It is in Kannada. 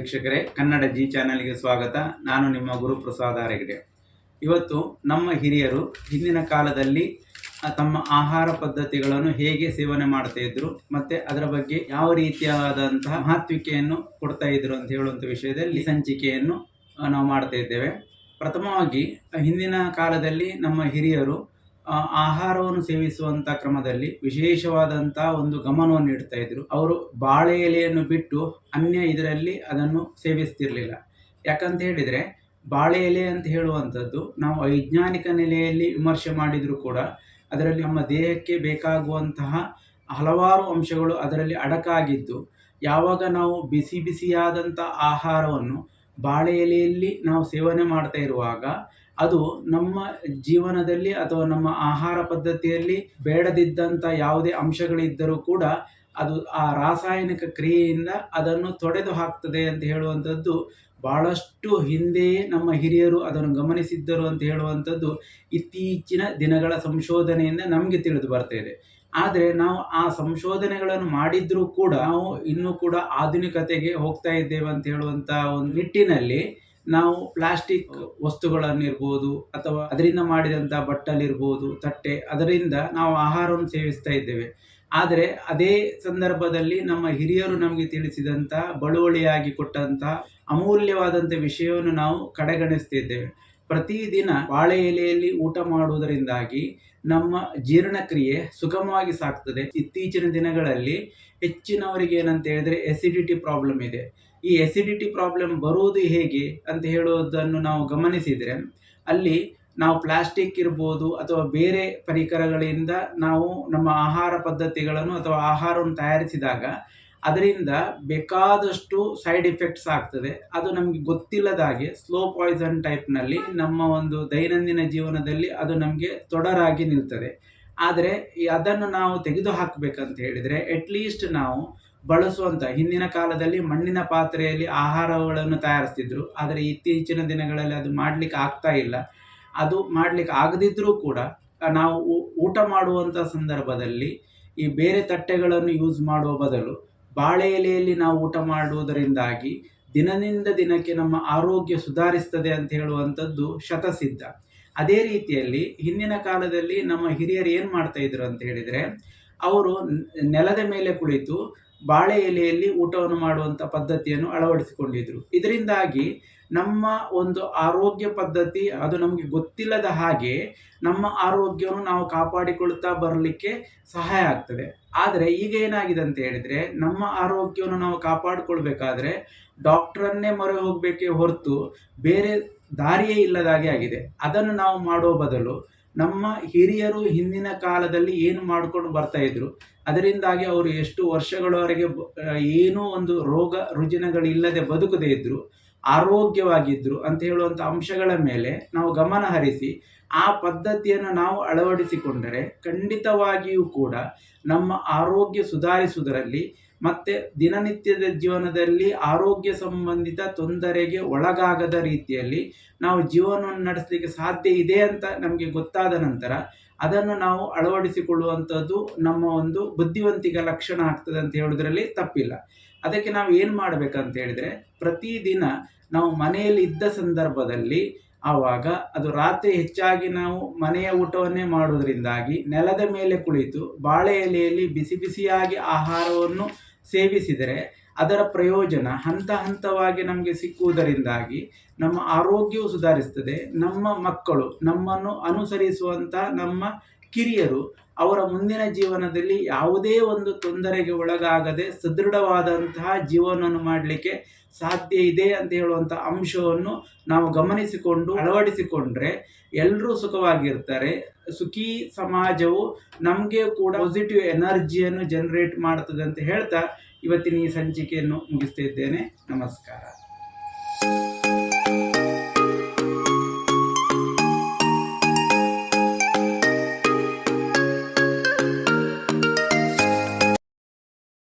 ವೀಕ್ಷಕರೇ, ಕನ್ನಡ ಜಿ ಚಾನೆಲ್ಗೆ ಸ್ವಾಗತ. ನಾನು ನಿಮ್ಮ ಗುರುಪ್ರಸಾದ್ ಹೆಗಡೆ ಇವತ್ತು ನಮ್ಮ ಹಿರಿಯರು ಹಿಂದಿನ ಕಾಲದಲ್ಲಿ ತಮ್ಮ ಆಹಾರ ಪದ್ಧತಿಗಳನ್ನು ಹೇಗೆ ಸೇವನೆ ಮಾಡ್ತಾ ಇದ್ರು, ಮತ್ತೆ ಅದರ ಬಗ್ಗೆ ಯಾವ ರೀತಿಯಾದಂತಹ ಮಹತ್ವಿಕೆಯನ್ನು ಕೊಡ್ತಾ ಇದ್ರು ಅಂತ ಹೇಳುವಂಥ ವಿಷಯದಲ್ಲಿ ಸಂಚಿಕೆಯನ್ನು ನಾವು ಮಾಡ್ತಾ ಇದ್ದೇವೆ. ಪ್ರಥಮವಾಗಿ, ಹಿಂದಿನ ಕಾಲದಲ್ಲಿ ನಮ್ಮ ಹಿರಿಯರು ಆಹಾರವನ್ನು ಸೇವಿಸುವಂತ ಕ್ರಮದಲ್ಲಿ ವಿಶೇಷವಾದಂಥ ಒಂದು ಗಮನವನ್ನು ನೀಡ್ತಾ ಇದ್ರು. ಅವರು ಬಾಳೆ ಎಲೆಯನ್ನು ಬಿಟ್ಟು ಅನ್ಯ ಇದರಲ್ಲಿ ಅದನ್ನು ಸೇವಿಸ್ತಿರ್ಲಿಲ್ಲ. ಯಾಕಂತ ಹೇಳಿದ್ರೆ ಬಾಳೆ ಎಲೆ ಅಂತ ಹೇಳುವಂಥದ್ದು ನಾವು ವೈಜ್ಞಾನಿಕ ನೆಲೆಯಲ್ಲಿ ವಿಮರ್ಶೆ ಮಾಡಿದರೂ ಕೂಡ ಅದರಲ್ಲಿ ನಮ್ಮ ದೇಹಕ್ಕೆ ಬೇಕಾಗುವಂತಹ ಹಲವಾರು ಅಂಶಗಳು ಅದರಲ್ಲಿ ಅಡಕಾಗಿದ್ದು, ಯಾವಾಗ ನಾವು ಬಿಸಿ ಬಿಸಿಯಾದಂಥ ಆಹಾರವನ್ನು ಬಾಳೆ ಎಲೆಯಲ್ಲಿ ನಾವು ಸೇವನೆ ಮಾಡ್ತಾ ಇರುವಾಗ ಅದು ನಮ್ಮ ಜೀವನದಲ್ಲಿ ಅಥವಾ ನಮ್ಮ ಆಹಾರ ಪದ್ಧತಿಯಲ್ಲಿ ಬೇಡದಿದ್ದಂಥ ಯಾವುದೇ ಅಂಶಗಳಿದ್ದರೂ ಕೂಡ ಅದು ಆ ರಾಸಾಯನಿಕ ಕ್ರಿಯೆಯಿಂದ ಅದನ್ನು ತೊಡೆದು ಹಾಕ್ತದೆ ಅಂತ ಹೇಳುವಂಥದ್ದು ಬಹಳಷ್ಟು ಹಿಂದೆಯೇ ನಮ್ಮ ಹಿರಿಯರು ಅದನ್ನು ಗಮನಿಸಿದ್ದರು ಅಂತ ಹೇಳುವಂಥದ್ದು ಇತ್ತೀಚಿನ ದಿನಗಳ ಸಂಶೋಧನೆಯಿಂದ ನಮಗೆ ತಿಳಿದು ಬರ್ತಾ ಇದೆ. ಆದರೆ ನಾವು ಆ ಸಂಶೋಧನೆಗಳನ್ನು ಮಾಡಿದ್ರೂ ಕೂಡ ನಾವು ಇನ್ನೂ ಕೂಡ ಆಧುನಿಕತೆಗೆ ಹೋಗ್ತಾ ಇದ್ದೇವೆ ಅಂತ ಹೇಳುವಂಥ ಒಂದು ನಿಟ್ಟಿನಲ್ಲಿ ನಾವು ಪ್ಲಾಸ್ಟಿಕ್ ವಸ್ತುಗಳನ್ನಿರ್ಬೋದು ಅಥವಾ ಅದರಿಂದ ಮಾಡಿದಂಥ ಬಟ್ಟಲಿರ್ಬೋದು ತಟ್ಟೆ ಅದರಿಂದ ನಾವು ಆಹಾರವನ್ನು ಸೇವಿಸ್ತಾ ಇದ್ದೇವೆ. ಆದರೆ ಅದೇ ಸಂದರ್ಭದಲ್ಲಿ ನಮ್ಮ ಹಿರಿಯರು ನಮಗೆ ತಿಳಿಸಿದಂಥ ಬಳುವಳಿಯಾಗಿ ಕೊಟ್ಟಂಥ ಅಮೂಲ್ಯವಾದಂಥ ವಿಷಯವನ್ನು ನಾವು ಕಡೆಗಣಿಸ್ತಿದ್ದೇವೆ ಪ್ರತಿದಿನ ಬಾಳೆ ಎಲೆಯಲ್ಲಿ ಊಟ ಮಾಡುವುದರಿಂದಾಗಿ ನಮ್ಮ ಜೀರ್ಣಕ್ರಿಯೆ ಸುಗಮವಾಗಿ ಸಾಗ್ತದೆ ಇತ್ತೀಚಿನ ದಿನಗಳಲ್ಲಿ ಹೆಚ್ಚಿನವರಿಗೆ ಏನಂತ ಹೇಳಿದ್ರೆ ಎಸಿಡಿಟಿ ಪ್ರಾಬ್ಲಮ್ ಇದೆ. ಈ ಎಸಿಡಿಟಿ ಪ್ರಾಬ್ಲಮ್ ಬರುವುದು ಹೇಗೆ ಅಂತ ಹೇಳುವುದನ್ನು ನಾವು ಗಮನಿಸಿದರೆ, ಅಲ್ಲಿ ನಾವು ಪ್ಲಾಸ್ಟಿಕ್ ಇರ್ಬೋದು ಅಥವಾ ಬೇರೆ ಪರಿಕರಗಳಿಂದ ನಾವು ನಮ್ಮ ಆಹಾರ ಪದ್ಧತಿಗಳನ್ನು ಅಥವಾ ಆಹಾರವನ್ನು ತಯಾರಿಸಿದಾಗ ಅದರಿಂದ ಬೇಕಾದಷ್ಟು ಸೈಡ್ ಎಫೆಕ್ಟ್ಸ್ ಆಗ್ತದೆ. ಅದು ನಮಗೆ ಗೊತ್ತಿಲ್ಲದ ಹಾಗೆ ಸ್ಲೋ ಪಾಯ್ಸನ್ ಟೈಪ್ನಲ್ಲಿ ನಮ್ಮ ಒಂದು ದೈನಂದಿನ ಜೀವನದಲ್ಲಿ ಅದು ನಮಗೆ ತೊಡರಾಗಿ ನಿಲ್ತದೆ. ಆದರೆ ಅದನ್ನು ನಾವು ತೆಗೆದುಹಾಕಬೇಕಂತ ಹೇಳಿದರೆ ಅಟ್ಲೀಸ್ಟ್ ನಾವು ಬಳಸುವಂಥ ಹಿಂದಿನ ಕಾಲದಲ್ಲಿ ಮಣ್ಣಿನ ಪಾತ್ರೆಯಲ್ಲಿ ಆಹಾರಗಳನ್ನು ತಯಾರಿಸ್ತಿದ್ರು. ಆದರೆ ಇತ್ತೀಚಿನ ದಿನಗಳಲ್ಲಿ ಅದು ಮಾಡಲಿಕ್ಕೆ ಆಗ್ತಾ ಇಲ್ಲ. ಅದು ಮಾಡಲಿಕ್ಕೆ ಆಗದಿದ್ದರೂ ಕೂಡ ನಾವು ಊಟ ಮಾಡುವಂಥ ಸಂದರ್ಭದಲ್ಲಿ ಈ ಬೇರೆ ತಟ್ಟೆಗಳನ್ನು ಯೂಸ್ ಮಾಡುವ ಬದಲು ಬಾಳೆ ಎಲೆಯಲ್ಲಿ ನಾವು ಊಟ ಮಾಡುವುದರಿಂದಾಗಿ ದಿನದಿಂದ ದಿನಕ್ಕೆ ನಮ್ಮ ಆರೋಗ್ಯ ಸುಧಾರಿಸ್ತದೆ ಅಂತ ಹೇಳುವಂಥದ್ದು ಶತಸಿದ್ಧ. ಅದೇ ರೀತಿಯಲ್ಲಿ ಹಿಂದಿನ ಕಾಲದಲ್ಲಿ ನಮ್ಮ ಹಿರಿಯರು ಏನು ಮಾಡ್ತಾ ಇದ್ರು ಅಂತ ಹೇಳಿದರೆ, ಅವರು ನೆಲದ ಮೇಲೆ ಕುಳಿತು ಬಾಳೆ ಎಲೆಯಲ್ಲಿ ಊಟವನ್ನು ಮಾಡುವಂಥ ಪದ್ಧತಿಯನ್ನು ಅಳವಡಿಸಿಕೊಂಡಿದ್ರು. ಇದರಿಂದಾಗಿ ನಮ್ಮ ಒಂದು ಆರೋಗ್ಯ ಪದ್ಧತಿ ಅದು ನಮಗೆ ಗೊತ್ತಿಲ್ಲದ ಹಾಗೆ ನಮ್ಮ ಆರೋಗ್ಯವನ್ನು ನಾವು ಕಾಪಾಡಿಕೊಳ್ತಾ ಬರಲಿಕ್ಕೆ ಸಹಾಯ ಆಗ್ತದೆ. ಆದರೆ ಈಗ ಏನಾಗಿದೆ ಅಂತ ಹೇಳಿದರೆ ನಮ್ಮ ಆರೋಗ್ಯವನ್ನು ನಾವು ಕಾಪಾಡಿಕೊಳ್ಬೇಕಾದ್ರೆ ಡಾಕ್ಟ್ರನ್ನೇ ಮೊರೆ ಹೋಗಬೇಕೇ ಹೊರತು ಬೇರೆ ದಾರಿಯೇ ಇಲ್ಲದಾಗೆ ಆಗಿದೆ. ಅದನ್ನು ನಾವು ಮಾಡುವ ಬದಲು ನಮ್ಮ ಹಿರಿಯರು ಹಿಂದಿನ ಕಾಲದಲ್ಲಿ ಏನು ಮಾಡ್ಕೊಂಡು ಬರ್ತಾ ಇದ್ರು, ಅದರಿಂದಾಗಿ ಅವರು ಎಷ್ಟು ವರ್ಷಗಳವರೆಗೆ ಏನೂ ಒಂದು ರೋಗ ರುಜಿನಗಳಿಲ್ಲದೆ ಬದುಕದೇ ಇದ್ರು, ಆರೋಗ್ಯವಾಗಿದ್ರು ಅಂತ ಹೇಳುವಂಥ ಅಂಶಗಳ ಮೇಲೆ ನಾವು ಗಮನ ಹರಿಸಿ, ಆ ಪದ್ಧತಿಯನ್ನು ನಾವು ಅಳವಡಿಸಿಕೊಂಡರೆ ಖಂಡಿತವಾಗಿಯೂ ಕೂಡ ನಮ್ಮ ಆರೋಗ್ಯ ಸುಧಾರಿಸುವುದರಲ್ಲಿ ಮತ್ತೆ ದಿನನಿತ್ಯದ ಜೀವನದಲ್ಲಿ ಆರೋಗ್ಯ ಸಂಬಂಧಿತ ತೊಂದರೆಗೆ ಒಳಗಾಗದ ರೀತಿಯಲ್ಲಿ ನಾವು ಜೀವನವನ್ನು ನಡೆಸಲಿಕ್ಕೆ ಸಾಧ್ಯ ಇದೆ ಅಂತ ನಮಗೆ ಗೊತ್ತಾದ ನಂತರ ಅದನ್ನು ನಾವು ಅಳವಡಿಸಿಕೊಳ್ಳುವಂಥದ್ದು ನಮ್ಮ ಒಂದು ಬುದ್ಧಿವಂತಿಕ ಲಕ್ಷಣ ಆಗ್ತದೆ ಅಂತ ಹೇಳೋದ್ರಲ್ಲಿ ತಪ್ಪಿಲ್ಲ. ಅದಕ್ಕೆ ನಾವು ಏನು ಮಾಡಬೇಕಂತ ಹೇಳಿದರೆ ಪ್ರತಿದಿನ ನಾವು ಮನೆಯಲ್ಲಿ ಇದ್ದ ಸಂದರ್ಭದಲ್ಲಿ ಆವಾಗ ಅದು ರಾತ್ರಿ ಹೆಚ್ಚಾಗಿ ನಾವು ಮನೆಯ ಊಟವನ್ನೇ ಮಾಡುವುದರಿಂದಾಗಿ ನೆಲದ ಮೇಲೆ ಕುಳಿತು ಬಾಳೆ ಎಲೆಯಲ್ಲಿ ಬಿಸಿ ಬಿಸಿಯಾಗಿ ಆಹಾರವನ್ನು ಸೇವಿಸಿದರೆ ಅದರ ಪ್ರಯೋಜನ ಹಂತ ಹಂತವಾಗಿ ನಮಗೆ ಸಿಕ್ಕುವುದರಿಂದಾಗಿ ನಮ್ಮ ಆರೋಗ್ಯವು ಸುಧಾರಿಸ್ತದೆ, ನಮ್ಮ ಮಕ್ಕಳು ನಮ್ಮನ್ನು ಅನುಸರಿಸುವಂಥ ನಮ್ಮ ಕಿರಿಯರು ಅವರ ಮುಂದಿನ ಜೀವನದಲ್ಲಿ ಯಾವುದೇ ಒಂದು ತೊಂದರೆಗೆ ಒಳಗಾಗದೆ ಸದೃಢವಾದಂತಹ ಜೀವನವನ್ನು ಮಾಡಲಿಕ್ಕೆ ಸಾಧ್ಯ ಇದೆ ಅಂತ ಹೇಳುವಂಥ ಅಂಶವನ್ನು ನಾವು ಗಮನಿಸಿಕೊಂಡು ಅಳವಡಿಸಿಕೊಂಡ್ರೆ ಎಲ್ಲರೂ ಸುಖವಾಗಿರ್ತಾರೆ. ಸುಖಿ ಸಮಾಜವು ನಮಗೆ ಕೂಡ ಪಾಸಿಟಿವ್ ಎನರ್ಜಿಯನ್ನು ಜನರೇಟ್ ಮಾಡ್ತದೆ ಅಂತ ಹೇಳ್ತಾ ಇವತ್ತಿನ ಈ ಸಂಚಿಕೆಯನ್ನು ಮುಗಿಸ್ತಾ ಇದ್ದೇನೆ. ನಮಸ್ಕಾರ.